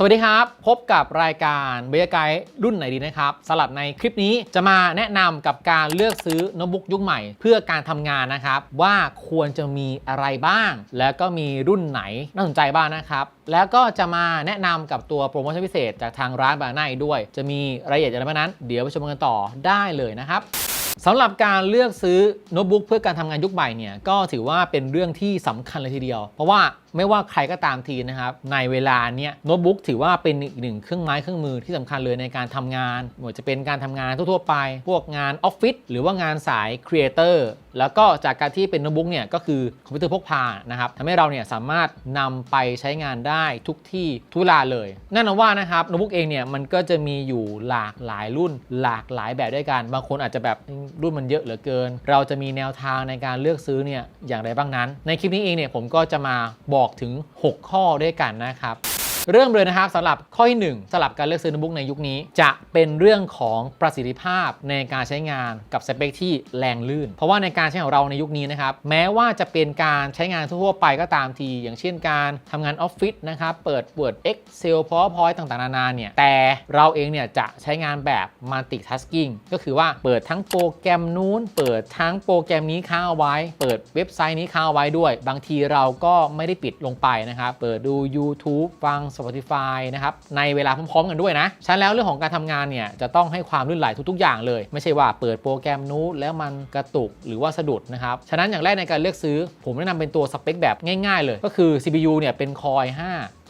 สวัสดีครับ พบกับรายการเบยไกด์รุ่นไหนดีนะครับสำหรับในคลิปนี้จะมาแนะนำกับการเลือกซื้อโน้ตบุ๊กยุคใหม่ เพื่อการทำงานนะครับ ว่าควรจะมีอะไรบ้าง แล้วก็มีรุ่นไหนน่าสนใจบ้างนะครับ แล้วก็จะมาแนะนำกับตัวโปรโมชั่นพิเศษจากทางร้านบานด้วย จะมีรายละเอียดอะไรบ้างนั้น เดี๋ยวไปชมกันต่อได้เลยนะครับสำหรับการเลือกซื้อโน้ตบุ๊กเพื่อการทำงานยุคใหม่เนี่ยก็ถือว่าเป็นเรื่องที่สำคัญเลยทีเดียว เพราะว่าไม่ว่าใครก็ตามทีนะครับ ในเวลาเนี้ยโน้ตบุ๊กถือว่าเป็นอีกหนึ่งเครื่องไม้เครื่องมือที่สำคัญเลยในการทำงานไม่ว่าจะเป็นการทำงานทั่วๆไป พวกงานออฟฟิศหรือว่างานสายครีเอเตอร์แล้วก็จากการที่เป็นโน้ตบุ๊กเนี่ยก็คือคอมพิวเตอร์พกพานะครับทำให้เราเนี่ยสามารถนำไปใช้งานได้ทุกที่ทุลาเลยแน่นอนว่านะครับโน้ตบุ๊กเองเนี่ยมันก็จะมีอยู่หลากหลายรุ่นหลากหลายแบบด้วยกันบางคนอาจจะแบบรุ่นมันเยอะเหลือเกิน เราจะมีแนวทางในการเลือกซื้อเนี่ยอย่างไรบ้างนั้น ในคลิปนี้เองเนี่ยผมก็จะมาบอกอกถึง 6 ข้อด้วยกันนะครับ เริ่มเลยนะครับสำหรับข้อที่1สำหรับการเลือกซื้อโน้ตบุ๊กในยุคนี้ จะเป็นเรื่องของประสิทธิภาพในการใช้งานกับสเปคที่แรงลื่น เพราะว่าในการใช้ของเราในยุคนี้นะครับแม้ว่าจะเป็นการใช้งานทั่วไปก็ตามที อย่างเช่นการทำงานออฟฟิศนะครับเปิด Word Excel PowerPoint ต่างๆนานาเนี่ยแต่เราเองเนี่ยจะใช้งานแบบ multitasking ก็คือว่าเปิดทั้งโปรแกรมนู้น เปิดทั้งโปรแกรมนี้ค้างเอาไว้ เปิดเว็บไซต์นี้ค้างเอาไว้ด้วย บางทีเราก็ไม่ได้ปิดลงไปนะครับ เปิดดู YouTube ฟัง Spotify นะครับในเวลาพร้อมๆกันด้วยนะฉะนั้นแล้วเรื่องของการทำงานเนี่ยจะต้องให้ความลื่นไหลทุกๆ อย่างเลย ไม่ใช่ว่าเปิดโปรแกรมนู้แล้วมันกระตุกหรือว่าสะดุดนะครับฉะนั้นอย่างแรกในการเลือกซื้อ ผมแนะนำเป็นตัวสเปคแบบง่ายๆ เลย ก็คือ CPU เนี่ยเป็น Core i5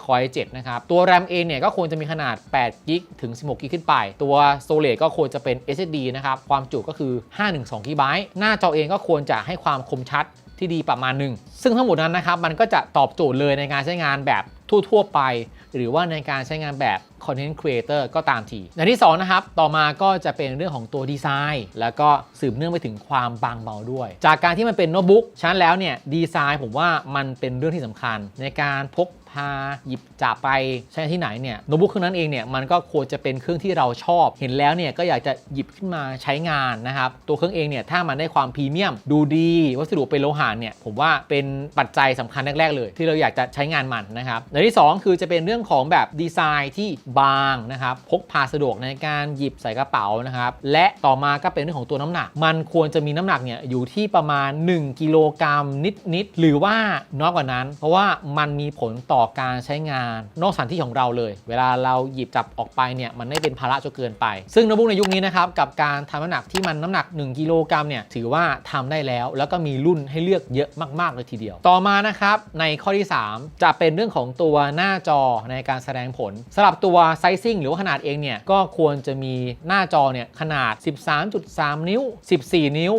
Core i7 นะครับ ตัว RAM เองเนี่ยก็ควรจะมีขนาด8 g b ถึง 16 g b ขึ้นไป ตัว Storage ก็ควรจะเป็น SSD นะครับ ความจุก็คือ 512 g b หน้าจอเองก็ควรจะให้ความคมชัดที่ดีประมาณหนึ่ง ซึ่งทั้งหมดนั้นนะครับ มันก็จะตอบโจทย์เลยในการใช้งานแบบทั่ว ๆ ไป หรือว่าในการใช้งานแบบ Content Creator ก็ตามทีอย่างที่2นะครับต่อมาก็จะเป็นเรื่องของตัวดีไซน์ แล้วก็สืบเนื่องไปถึงความบางเบาด้วย จากการที่มันเป็นโน้ตบุ๊กฉะนั้นแล้วเนี่ยดีไซน์ผมว่ามันเป็นเรื่องที่สำคัญ ในการพกพาหยิบจับไปใช้ที่ไหนเนี่ยโน้ตบุ๊กเครื่องนั้นเองเนี่ยมันก็ควรจะเป็นเครื่องที่เราชอบ เห็นแล้วเนี่ยก็อยากจะหยิบขึ้นมาใช้งานนะครับตัวเครื่องเองเนี่ยถ้ามันได้ความพรีเมียม ดูดี วัสดุเป็นโลหะเนี่ยผมว่าเป็นปัจจัยสำคัญแรกๆเลย ที่เราอยากจะใช้งานมันนะครับในที่ 2 คือจะเป็นเรื่องของแบบดีไซน์ที่บางนะครับ พกพาสะดวกในการหยิบใส่กระเป๋านะครับ และต่อมาก็เป็นเรื่องของตัวน้ำหนัก มันควรจะมีน้ำหนักเนี่ยอยู่ที่ประมาณ 1 กิโลกรัมนิดๆหรือว่าน้อยกว่านั้น เพราะว่ามันมีผลต่อการใช้งาน นอกสถานที่ของเราเลย เวลาเราหยิบจับออกไปเนี่ยมันไม่เป็นภาระจนเกินไป ซึ่งโน้ตบุ๊กในยุคนี้นะครับกับการทำน้ำหนักที่มันน้ำหนัก 1 กิโลกรัมเนี่ยถือว่าทำได้แล้ว แล้วก็มีรุ่นให้เลือกเยอะมากๆเลยทีเดียว ต่อมานะครับในข้อที่ 3 จะเป็นเรื่องของตัวหน้าจอในการแสดงผลสำหรับตัวไซซิ่งหรือว่าขนาดเองเนี่ยก็ควรจะมีหน้าจอเนี่ยขนาด 13.3 นิ้ว 14 นิ้ว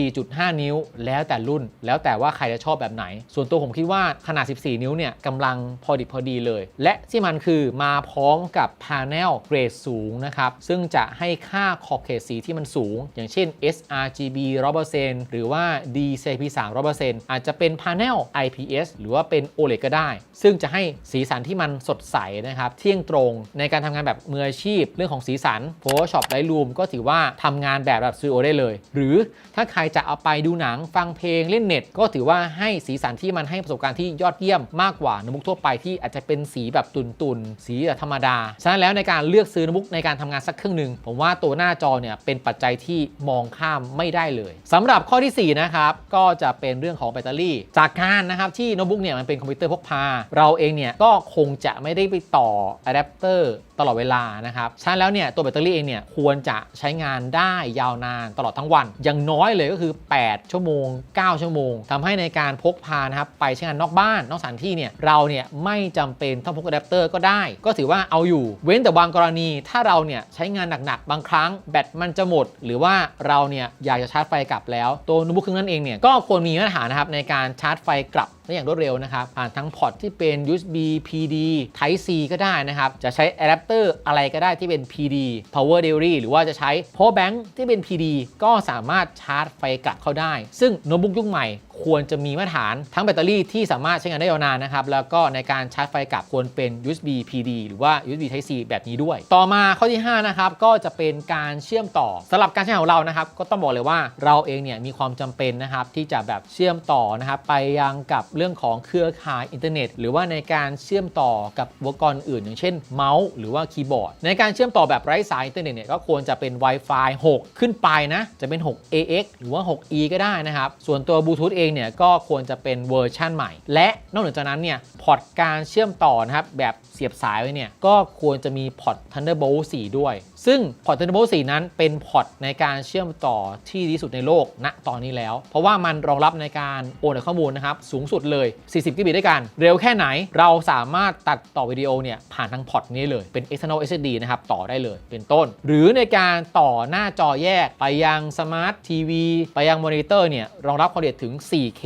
14.5 นิ้ว แล้วแต่รุ่น แล้วแต่ว่าใครจะชอบแบบไหน ส่วนตัวผมคิดว่าขนาด 14 นิ้วเนี่ยกำลังพอดิบพอดีเลย และที่มันคือมาพร้อมกับพา n e l เกรดสูงนะครับ ซึ่งจะให้ค่าขอบเขตสีที่มันสูง อย่างเช่น sRGB 100%หรือว่า DCP 300%อาจจะเป็นพา n e l IPS หรือว่าเป็น OLED ก็ได้ ซึ่งจะให้สีสันที่มันสดใสนะครับ เที่ยงตรงในการทำงานแบบมืออาชีพ เรื่องของสีสัน Photoshop Lightroom ก็ถือว่าทำงานแบบแบบสตูดิโอได้เลย หรือถ้าใครจะเอาไปดูหนังฟังเพลงเล่นเน็ต ก็ถือว่าให้สีสันที่มันให้ประสบการณ์ที่ยอดเยี่ยมมากกว่าโน้ตบุ๊กทั่วไปที่อาจจะเป็นสีแบบตุนๆ สีแบบธรรมดา ฉะนั้นแล้วในการเลือกซื้อโน้ตบุ๊กในการทำงานสักเครื่องหนึ่งผมว่าตัวหน้าจอเนี่ยเป็นปัจจัยที่มองข้ามไม่ได้เลยสำหรับข้อทีสี่4นะครับก็จะเป็นเรื่องของแบตเตอรี่ จากการนะครับที่โน้ตบุ๊กเนี่ยมันเป็นคอมพิวเตอร์พกพา เราเองเนี่ยก็คงจะไม่ได้ไปต่ออะแดปเตอร์ตลอดเวลานะครับฉะนั้นแล้วเนี่ยตัวแบตเตอรี่เองเนี่ยควรจะใช้งานได้ยาวนานตลอดทั้งวันอย่างน้อยเลยก็คือ 8 ชั่วโมง 9 ชั่วโมงทำให้ในการพกพานะครับไปใช้งานนอกบ้านนอกสถานที่เนี่ยเราเนี่ยไม่จำเป็นต้องพกอะแดปเตอร์ก็ได้ ก็ถือว่าเอาอยู่ เว้นแต่บางกรณีถ้าเราเนี่ยใช้งานหนักๆ บางครั้งแบตมันจะหมด หรือว่าเราเนี่ยอยากจะชาร์จไฟกลับแล้ว ตัวโน้ตบุ๊กเครื่องนั้นเองเนี่ยก็ควรมีมาตรฐานนะครับในการชาร์จไฟกลับ ได้อย่างรวดเร็วนะครับผ่านทั้งพอร์ตที่เป็น USB PD Type C ก็ได้นะครับ จะใช้อะแดปเตอร์อะไรก็ได้ที่เป็น PD Power Delivery หรือว่าจะใช้ Power Bank ที่เป็น PD ก็สามารถชาร์จไฟกลับเข้าได้ ซึ่งโน้ตบุ๊กยุคใหม่ ควรจะมีมาตรฐานทั้งแบตเตอรี่ที่สามารถใช้งานได้ยาวนานนะครับ แล้วก็ในการชาร์จไฟกลับควรเป็น USB PD หรือว่า USB Type C แบบนี้ด้วย ต่อมาข้อที่ 5 นะครับ ก็จะเป็นการเชื่อมต่อสำหรับการใช้งานของเรานะครับ ก็ต้องบอกเลยว่าเราเองเนี่ยมีความจำเป็นนะครับที่จะแบบเชื่อมต่อนะครับไปยังกับเรื่องของเครือข่ายอินเทอร์เน็ต หรือว่าในการเชื่อมต่อกับอุปกรณ์อื่น อย่างเช่นเมาส์หรือว่าคีย์บอร์ด ในการเชื่อมต่อแบบไร้สายอินเทอร์เน็ตเนี่ยก็ควรจะเป็น Wi-Fi 6 ขึ้นไปนะจะเป็น 6 AX หรือว่า 6E ก็ได้นะครับส่วนตัวบลูทูธเองเนี่ยก็ควรจะเป็นเวอร์ชั่นใหม่ และนอกเหนือจากนั้นเนี่ยพอร์ตการเชื่อมต่อนะครับแบบเสียบสายไว้เนี่ยก็ควรจะมีพอร์ต Thunderbolt 4 ด้วย ซึ่งพอร์ต Thunderbolt 4 นั้นเป็นพอร์ตในการเชื่อมต่อที่ดีสุดในโลกณตอนนี้แล้ว เพราะว่ามันรองรับในการโอนข้อมูลนะครับสูงสุดเลย 40 กิกะบิตด้วยกัน เร็วแค่ไหนเราสามารถตัดต่อวิดีโอเนี่ยผ่านทางพอร์ตนี้เลยเป็น external SSD นะครับต่อได้เลยเป็นต้น หรือในการต่อหน้าจอแยกไปยังสมาร์ททีวีไปยังมอนิเตอร์เนี่ยรองรับความละเอียดถึง 4K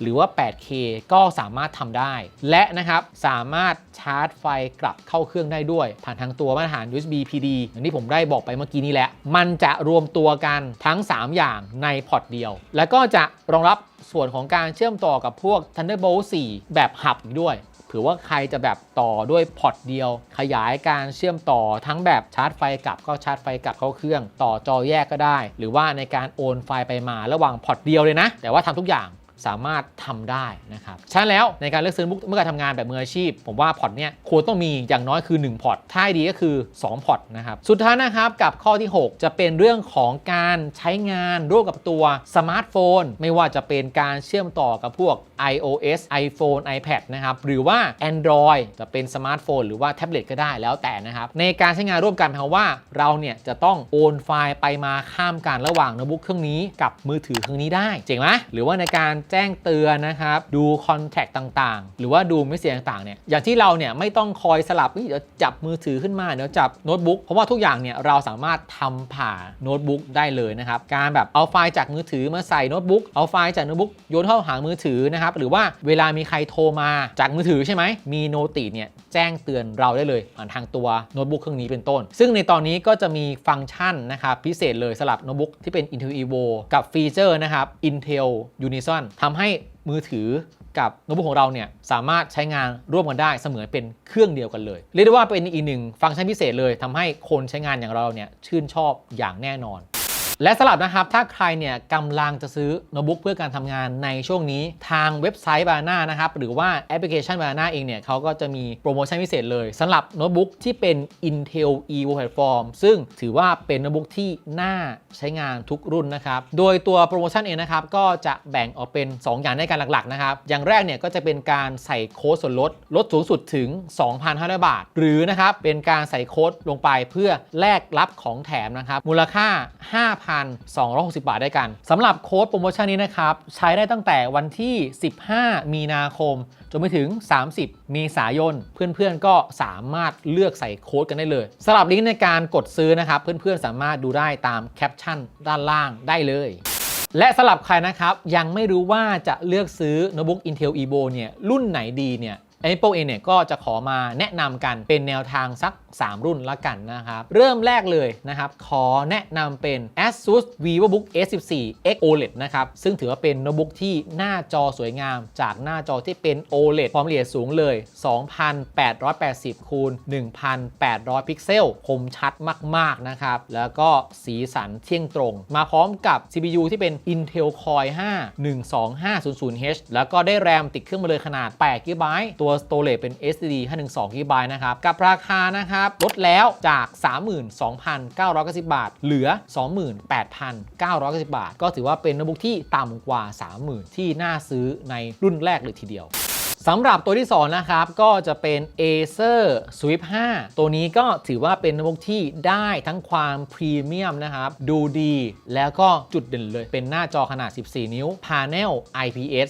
หรือว่า 8K ก็สามารถทำได้ และนะครับสามารถชาร์จไฟกลับเข้าเครื่องได้ด้วย ผ่านทางตัวมาตรฐาน USB PD อย่างที่ผมได้บอกไปเมื่อกี้นี้แหละ มันจะรวมตัวกันทั้ง 3 อย่างในพอร์ตเดียว แล้วก็จะรองรับส่วนของการเชื่อมต่อกับพวก Thunderbolt 4 แบบหับอีกด้วย เผื่อว่าใครจะแบบต่อด้วยพอร์ตเดียว ขยายการเชื่อมต่อทั้งแบบชาร์จไฟกลับก็ชาร์จไฟกลับเข้าเครื่อง ต่อจอแยกก็ได้ หรือว่าในการโอนไฟล์ไปมาระหว่างพอร์ตเดียวเลยนะ แต่ว่าทำทุกอย่าง สามารถทำได้นะครับฉะนั้นแล้วในการเลือกซื้อเมื่อการทำงานแบบมืออาชีพ ผมว่าพอร์ตเนี้ยควรต้องมีอย่างน้อยคือ 1 พอร์ตถ้าให้ดีก็คือ 2 พอร์ตนะครับสุดท้ายนะครับกับข้อที่ 6 จะเป็นเรื่องของการใช้งานร่วมกับตัวสมาร์ทโฟน ไม่ว่าจะเป็นการเชื่อมต่อกับพวก iOS iPhone iPad นะครับหรือว่า Android จะเป็นสมาร์ทโฟนหรือว่าแท็บเล็ตก็ได้แล้วแต่นะครับในการใช้งานร่วมกันหมายความว่าเราเนี่ยจะต้องโอนไฟล์ไปมาข้ามกันระหว่างโน้ตบุ๊กเครื่องนี้กับมือถือเครื่องนี้ได้เจ๋งไหมหรือว่าในการแจ้งเตือนนะครับ ดูคอนแทคต่างๆ หรือว่าดูไม่เสียงต่างๆเนี่ยอย่างที่เราเนี่ยไม่ต้องคอยสลับเดี๋ยวจับมือถือขึ้นมาเดี๋ยวจับโน้ตบุ๊กเพราะว่าทุกอย่างเนี่ยเราสามารถทำผ่านโน้ตบุ๊กได้เลยนะครับการแบบเอาไฟล์จากมือถือมาใส่โน้ตบุ๊กเอาไฟล์จากโน้ตบุ๊กโยนเข้าหามือถือนะครับหรือว่าเวลามีใครโทรมาจากมือถือใช่ไหมมีโนติเนี่ยแจ้งเตือนเราได้เลยผ่านทางตัวโน้ตบุ๊กเครื่องนี้เป็นต้น ซึ่งในตอนนี้ก็จะมีฟังก์ชันนะครับพิเศษเลยสำหรับโน้ตบุ๊กที่เป็น Intel Evo กับฟีเจอร์นะครับ Intel Unison ทำให้มือถือกับโน้ตบุ๊กของเราเนี่ยสามารถใช้งานร่วมกันได้เสมือนเป็นเครื่องเดียวกันเลย เรียกได้ว่าเป็นอีกหนึ่งฟังก์ชันพิเศษเลยทำให้คนใช้งานอย่างเราเนี่ยชื่นชอบอย่างแน่นอน และสำหรับนะครับ ถ้าใครเนี่ยกำลังจะซื้อโน้ตบุ๊กเพื่อการทำงานในช่วงนี้ทางเว็บไซต์บานานะครับ หรือว่าแอปพลิเคชันบานาเองเนี่ยเขาก็จะมีโปรโมชั่นพิเศษเลยสำหรับโน้ตบุ๊กที่เป็น Intel Evo Platform ซึ่งถือว่าเป็นโน้ตบุ๊กที่น่าใช้งานทุกรุ่นนะครับ โดยตัวโปรโมชั่นเองนะครับ ก็จะแบ่งออกเป็น 2 อย่างในการหลักๆนะครับ อย่างแรกเนี่ยก็จะเป็นการใส่โค้ดส่วนลด ลดสูงสุดถึง 2,500 บาท หรือนะครับเป็นการใส่โค้ดลงไปเพื่อแลกรับของแถมนะครับมูลค่า 5,000 5,260 บาทด้วยกันสำหรับโค้ดโปรโมชั่นนี้นะครับ ใช้ได้ตั้งแต่วันที่ 15 มีนาคม จนไปถึง 30 เมษายน เพื่อนๆ ก็สามารถเลือกใส่โค้ดกันได้เลยสำหรับลิงก์ในการกดซื้อนะครับ เพื่อนๆ สามารถดูได้ตามแคปชั่นด้านล่างได้เลยและสำหรับใครนะครับ ยังไม่รู้ว่าจะเลือกซื้อโน้ตบุ๊ก Intel Evo เนี่ยรุ่นไหนดีเนี่ย Apple เองเนี่ยก็จะขอมาแนะนำกันเป็นแนวทางสัก3 รุ่นละกันนะครับ เริ่มแรกเลยนะครับ ขอแนะนำเป็น ASUS VivoBook S14 X OLED นะครับ ซึ่งถือว่าเป็นโน้ตบุ๊กที่หน้าจอสวยงาม จากหน้าจอที่เป็น OLED ความละเอียดสูงเลย 2880คูณ1800 พิกเซล คมชัดมาก ๆ นะครับ แล้วก็สีสันเที่ยงตรง มาพร้อมกับ CPU ที่เป็น Intel Core 5 12500H แล้วก็ได้แรมติดเครื่องมาเลยขนาด8 GB ตัว Storage เป็น SSD 512 GB นะครับ กับราคานะครับลดแล้วจาก 32,990 บาท เหลือ 28,990 บาท ก็ถือว่าเป็นโน้ตบุ๊กที่ต่ำกว่า 30,000 ที่น่าซื้อในรุ่นแรกเลยทีเดียว สำหรับตัวที่ 2 นะครับ ก็จะเป็น Acer Swift 5 ตัวนี้ก็ถือว่าเป็นโน้ตบุ๊กที่ได้ทั้งความพรีเมียมนะครับ ดูดีแล้วก็จุดเด่นเลย เป็นหน้าจอขนาด 14 นิ้ว Panel IPS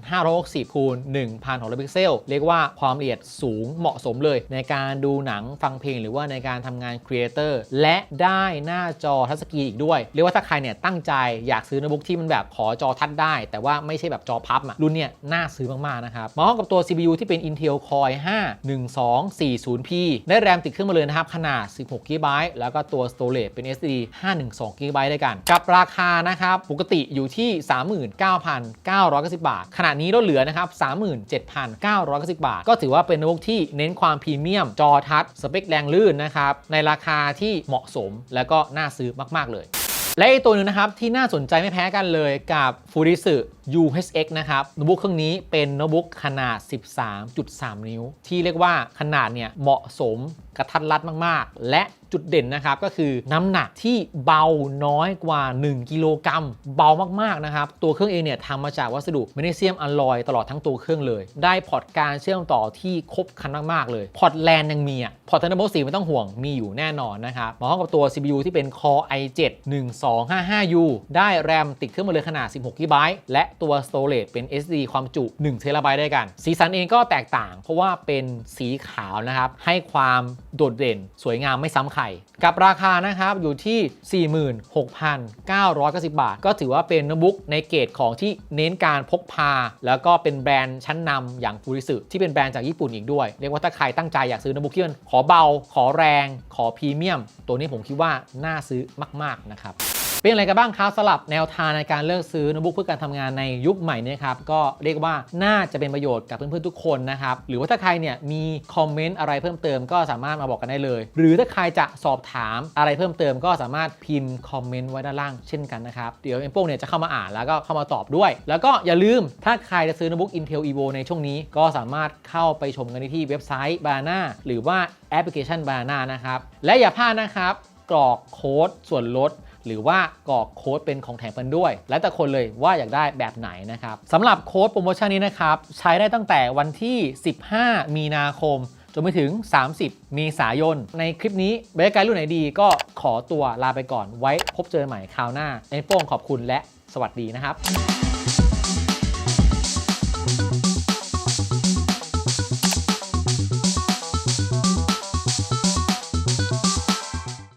2560คูณ1,600 พิกเซล เรียกว่าความละเอียดสูงเหมาะสมเลย ในการดูหนังฟังเพลงหรือว่าในการทำงานครีเอเตอร์และได้หน้าจอทัชสกรีนอีกด้วย เรียกว่าถ้าใครเนี่ยตั้งใจอยากซื้อโน้ตบุ๊กที่มันแบบขอจอทัชได้ แต่ว่าไม่ใช่แบบจอพับอะรุ่นเนี่ยน่าซื้อมากๆนะครับมาพร้อมกับตัว CPU ที่เป็น Intel Core i5 1240P ได้แรมติดเครื่องมาเลยนะครับ ขนาด 16GB แล้วก็ตัว Storage เป็น SSD 512GB ด้วยกัน กับราคานะครับ ปกติอยู่ที่ 39,990 บาท ขณะนี้ลดเหลือนะครับ 37,990 บาท ก็ถือว่าเป็นโน้ตที่เน้นความพรีเมียม จอทัชสเปคแรงลื่นนะครับ ในราคาที่เหมาะสมแล้วก็น่าซื้อมาก ๆ เลยและอีกตัวหนึ่งนะครับ ที่น่าสนใจไม่แพ้กันเลยกับ f u r i s u UHX นะครับโน้ตบุ๊กเครื่องนี้เป็นโน้ตบุ๊กขนาด 13.3 นิ้ว ที่เรียกว่าขนาดเนี่ยเหมาะสมกระทัดรัดมาก ๆ และจุดเด่นนะครับก็คือน้ำหนักที่เบาน้อยกว่า 1 กิโลกรัมเบามาก ๆ นะครับ ตัวเครื่องเองเนี่ยทำมาจากวัสดุแมกนีเซียมอลลอยตลอดทั้งตัวเครื่องเลย ได้พอร์ตการเชื่อมต่อที่ครบครันมาก ๆ เลย พอร์ตแลนยังมีอะพอร์ต Thunderbolt 4ไม่ต้องห่วงมีอยู่แน่นอนนะครับมาพร้อมกับตัว CPU ที่เป็น Core i7 1255U ได้แรมติดเครื่องมาเลยขนาด 16GB และตัว Storage เป็น SD ความจุ1 TB ไบต์ด้กัน สีสันเองก็แตกต่าง เพราะว่าเป็นสีขาวนะครับ ให้ความโดดเด่นสวยงามไม่ซ้ำใครกับราคานะครับอยู่ที่ 46,990 บาท ก็ถือว่าเป็นโน้ตบุ๊กในเกรดของที่เน้นการพกพา แล้วก็เป็นแบรนด์ชั้นนำอย่างฟูริสึที่เป็นแบรนด์จากญี่ปุ่นอีกด้วย เรียกว่าถ้าใครตั้งใจอยากซื้อโน้ตบุ๊กที่มันขอเบา ขอแรง ขอพรีเมียม ตัวนี้ผมคิดว่าน่าซื้อมาก ๆ นะครับ เป็นอะไรกันบ้างครับสลับแนวทางในการเลือกซื้อโน้ตบุ๊กเพื่อการทำงานในยุคใหม่นี้ครับก็เรียกว่าน่าจะเป็นประโยชน์กับเพื่อนๆทุกคนนะครับหรือว่าถ้าใครเนี่ยมีคอมเมนต์อะไรเพิ่มเติมก็สามารถมาบอกกันได้เลย หรือถ้าใครจะสอบถามอะไรเพิ่มเติมก็สามารถพิมพ์คอมเมนต์ไว้ด้านล่างเช่นกันนะครับเดี๋ยวเอ็มโป้งเนี่ยจะเข้ามาอ่านแล้วก็เข้ามาตอบด้วย แล้วก็อย่าลืมถ้าใครจะซื้อโน้ตบุ๊ก Intel Evo ในช่วงนี้ ก็สามารถเข้าไปชมกันได้ที่เว็บไซต์ Banana หรือว่าแอปพลิเคชัน Banana นะครับและอย่าพลาดนะครับกรอกโค้ดส่วนลด หรือว่ากรอกโค้ดเป็นของแถมกันด้วย แล้วแต่คนเลยว่าอยากได้แบบไหนนะครับสำหรับโค้ดโปรโมชั่นนี้นะครับใช้ได้ตั้งแต่วันที่ 15 มีนาคมจนไปถึง 30 เมษายน ในคลิปนี้บรรยากาศรุ่นไหนดีก็ขอตัวลาไปก่อนไว้พบเจอใหม่คราวหน้าในโป้งขอบคุณและสวัสดีนะครับ